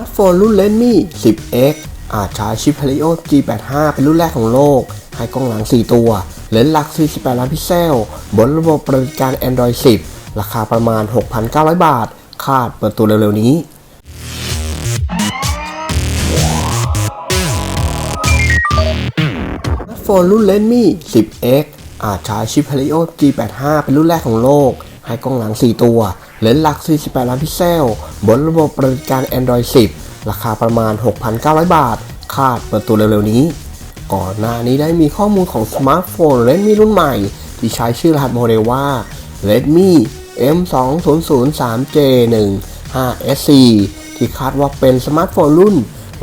มาร์ทโฟนรุ่น Redmi 10X อาจใช้ชิป Helio G85 เป็นรุ่นแรกของโลก ให้กล้องหลัง 4 ตัว เลนส์หลัก 48 ล้านพิกเซล บนระบบปฏิบัติการ Android 10 ราคาประมาณ 6,900 บาท คาดเปิดตัวเร็วๆนี้ มาร์ทโฟนรุ่น Redmi 10X อาจใช้ชิป Helio G85 เป็นรุ่นแรกของโลก ให้กล้องหลัง 4 ตัว เลนส์หลัก 48 ล้านพิกเซล บนระบบปฏิบัติการ Android 10 ราคาประมาณ 6,900 บาท คาดเปิดตัวเร็วๆนี้ ก่อนหน้านี้ได้มีข้อมูลของสมาร์ทโฟน Redmi รุ่นใหม่ ที่ใช้ชื่อรหัสโมเดลว่า Redmi M2003J15SC ที่คาดว่าเป็นสมาร์ทโฟนรุ่น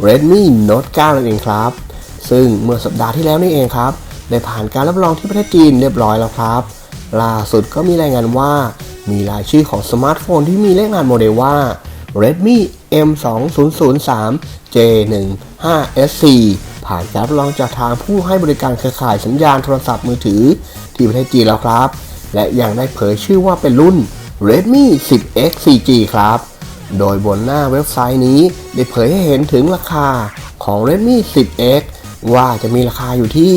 Redmi Note 9 นั่นเองครับ ซึ่งเมื่อสัปดาห์ที่แล้วนี่เองครับ ได้ผ่านการรับรองที่ประเทศจีนเรียบร้อยแล้วครับ ล่าสุดก็มีรายงานว่า มีรายชื่อของสมาร์ทโฟนที่มีเลขรหัสโมเดลว่า Redmi M2003 J15SC ผ่านการรับรองจากทางผู้ให้บริการเครือข่ายสัญญาณโทรศัพท์มือถือ ที่ประเทศจีนแล้วครับ และยังได้เผยชื่อว่าเป็นรุ่น Redmi 10X 4G ครับ โดยบนหน้าเว็บไซต์นี้ ได้เผยให้เห็นถึงราคาของ Redmi 10X ว่าจะมีราคาอยู่ที่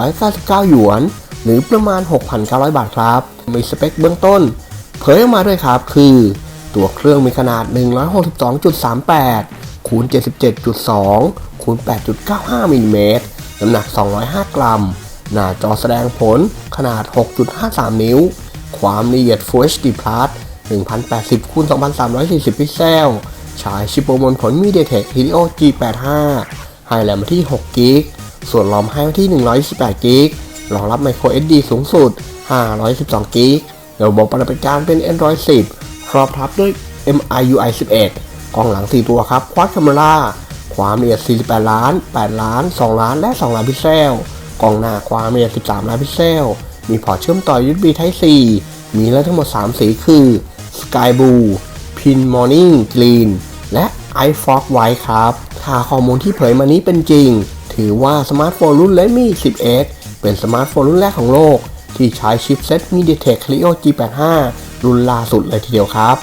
1,499 หยวน หรือประมาณ 6,900 บาทครับ มีสเปคเบื้องต้น เผยออกมาด้วยครับ คือ ตัวเครื่องมีขนาด 162.38คูณ77.2คูณ8.95มิลลิเมตรน้ำหนัก 205 กรัม หน้าจอแสดงผลขนาด 6.53 นิ้ว ความละเอียด Full HD Plus 1080คูณ2340 พิกเซลใช้ชิปโปรมวลผล MediaTek Helio G85 ให้แรมมาที่6กิก ส่วนรอมให้มาที่128กิก รองรับ Micro SD สูงสุด 512กิกระบบปฏิบัติการเป็น Android 10 ครอบทับด้วย MIUI 11 กล้องหลัง 4 ตัวครับ Quad Camera ความละเอียด 48 ล้าน 8 ล้าน 2 ล้าน และ 2 ล้านพิกเซล กล้องหน้าความละเอียด 13 ล้านพิกเซล มีพอร์ตเชื่อมต่อ USB Type C มีแล้วทั้งหมด 3 สีคือ Sky Blue Pin Morning Green และ i Fog White ครับถ้าข้อมูลที่เผยมานี้เป็นจริง ถือว่าสมาร์ทโฟนรุ่น Redmi 10X เป็นสมาร์ทโฟนรุ่นแรกของโลก ที่ใช้ชิปเซ็ต MediaTek Helio G85 รุ่นล่าสุดเลยทีเดียวครับ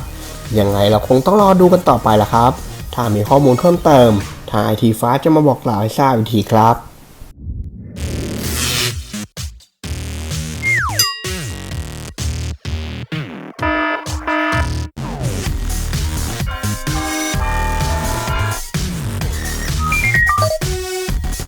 ยังไงเราคงต้องรอดูกันต่อไปละครับ ถ้ามีข้อมูลเพิ่มเติมทางไอทีฟ้าจะมาบอกกล่าวให้ทราบอีกทีครับ